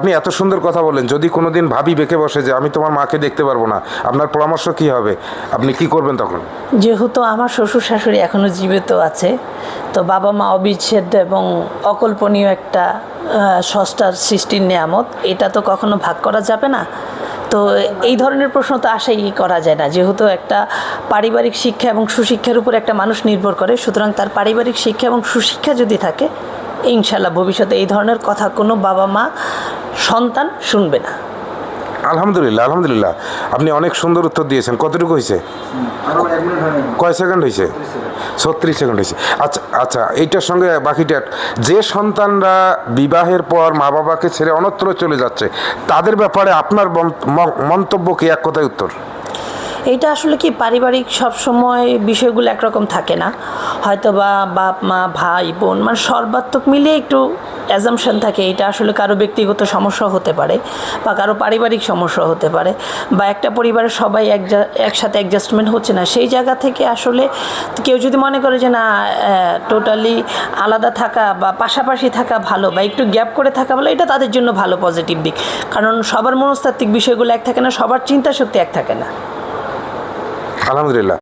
আপনি এত সুন্দর কথা বলেন, যদি কোনোদিন ভাবি বেঁকে বসে যে আমি তোমার মাকে দেখতে পারব না, আপনার পরামর্শ কি হবে? আপনি কি করবেন তখন? যেহেতু আমার শ্বশুর শাশুড়ি এখনও জীবিত আছে, তো বাবা মা অবিচ্ছেদ্য এবং অকল্পনীয় একটা ষষ্ঠার সৃষ্টির নিয়ামত, এটা তো কখনো ভাগ করা যাবে না। তো এই ধরনের প্রশ্ন তো আশাই করা যায় না, যেহেতু একটা পারিবারিক শিক্ষা এবং সুশিক্ষার উপর একটা মানুষ নির্ভর করে, সুতরাং তার পারিবারিক শিক্ষা এবং সুশিক্ষা যদি থাকে, ইনশাল্লাহ ভবিষ্যতে এই ধরনের কথা কোনো বাবা মা সন্তান শুনবে না। আলহামদুলিল্লাহ আলহামদুলিল্লাহ। আপনি অনেক সুন্দর উত্তর দিয়েছেন। কতটুকু হয়েছে? হয় কয় সেকেন্ড হয়েছে? ছত্রিশ সেকেন্ড হয়েছে। আচ্ছা আচ্ছা এইটার সঙ্গে বাকিটা, যে সন্তানরা বিবাহের পর মা বাবাকে ছেড়ে অনত্র চলে যাচ্ছে, তাদের ব্যাপারে আপনার মন্তব্য কি? এক কথায় উত্তর। এটা আসলে কি পারিবারিক সব সময় বিষয়গুলো একরকম থাকে না? হয়তো বা বাপ, মা, ভাই, বোন মানে সর্বাত্মক মিলিয়ে একটু অ্যাজামশান থাকে এটা আসলে কারও ব্যক্তিগত সমস্যা হতে পারে বা কারও পারিবারিক সমস্যা হতে পারে বা একটা পরিবারের সবাই একজা একসাথে অ্যাডজাস্টমেন্ট হচ্ছে না। সেই জায়গা থেকে আসলে কেউ যদি মনে করে যে না টোটালি আলাদা থাকা বা পাশাপাশি থাকা ভালো বা একটু গ্যাপ করে থাকা ভালো, এটা তাদের জন্য ভালো পজিটিভ দিক। কারণ সবার মনস্তাত্ত্বিক বিষয়গুলো এক থাকে না, সবার চিন্তা শক্তি এক থাকে না। আলহামদুলিল্লাহ।